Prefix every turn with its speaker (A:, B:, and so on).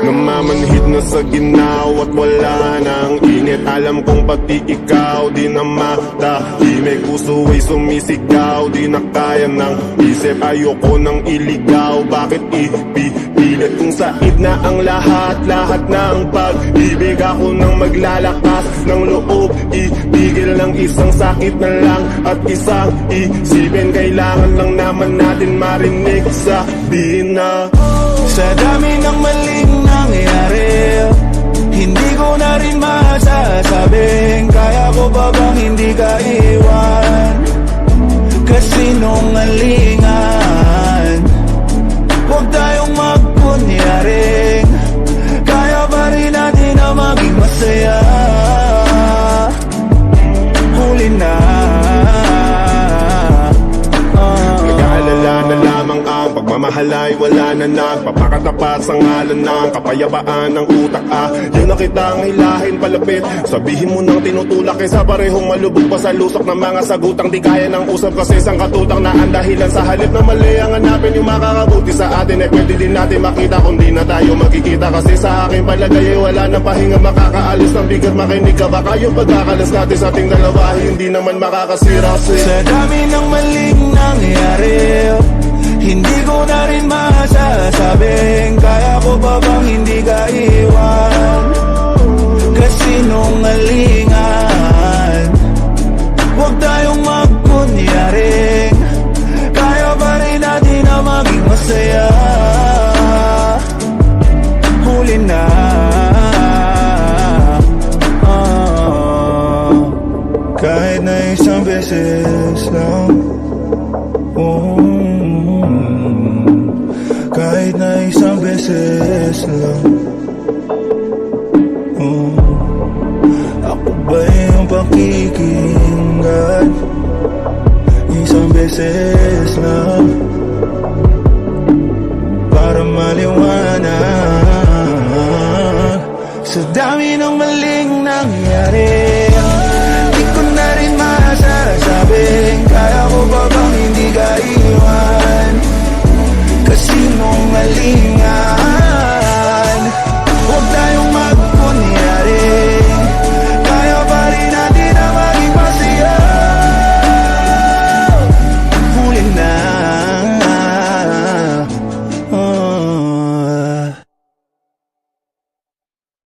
A: Namamanhid na sa ginaw at wala nang init. Alam kong pati ikaw di na matahimik Puso ay sumisigaw di na kaya ng isip. Ayoko nang iligaw. Bakit ipipilit Kung said na ang lahat, lahat ng pag-ibig. Ako nang maglalakas ng loob. Ibigil ng isang sakit na lang at isang isipin. Kailangan lang naman natin marinig. Sabihin na
B: Sa dami ng maling nangyari Hindi ko na rin masasabing Kaya ko ba bang hindi ka iwan? Kasinungalingan
A: lamang ang pagmamahal ay wala na nagpapakatapat sa ngalan ng kapayapaan ng utak ah. Yun na kitang hilahin palapit. Sabihin mo nang tinutulak kaysa parehong malubog pa sa lusok ng mga sagutang Di kaya ng usap. Kasi isang katutang na ang dahilan sa halip na mali ang hanapin. Yung makakabuti sa atin Eh pwede din natin makita. Kung di na tayo magkikita. Kasi sa aking palagay ay wala na pahinga. Makakaalis ng bigat. Makinig ka baka yung pagkakalas natin sa ating dalawa. Hindi naman makakasira. Kasi
B: Sa dami na. Ah, Kahit na isang beses lang. Oh, Kahit na isang beses lang. Oh, Ako ba yung pakikinggan? Isang beses lang. Para maliwanag